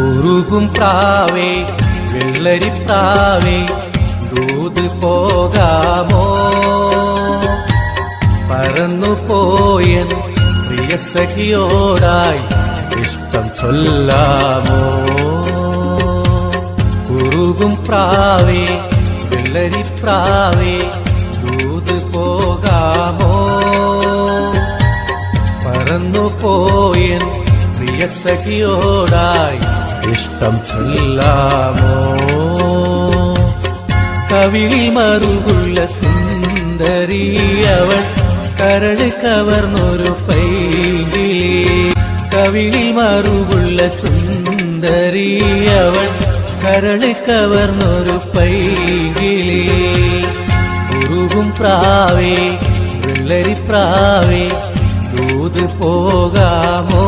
കുറുകും പ്രാവേ വെള്ളരിപ്രാവേ ദൂത് പോകാമോ? പറന്നു പോയൻ പ്രിയ സഖിയോടായി ഇഷ്ടം ചൊല്ലാമോ? കുറുകും പ്രാവേ വെള്ളരിപ്രാവേ ദൂത് പോകാമോ? പറന്നു പോയൻ പ്രിയ സഖിയോടായി ഇഷ്ടം ചൊല്ലാമോ? കവിളിൽ മറുകുള്ള സുന്ദരി അവൾ കരട് കവർന്നൊരു പൈകിളി കവിളിൽ മറുകുള്ള സുന്ദരി അവൾ കരൾ കവർന്നൊരു പൈകിളി ഉരുകും പ്രാവേ വെള്ളരിപ്രാവേ ദൂത് പോകാമോ?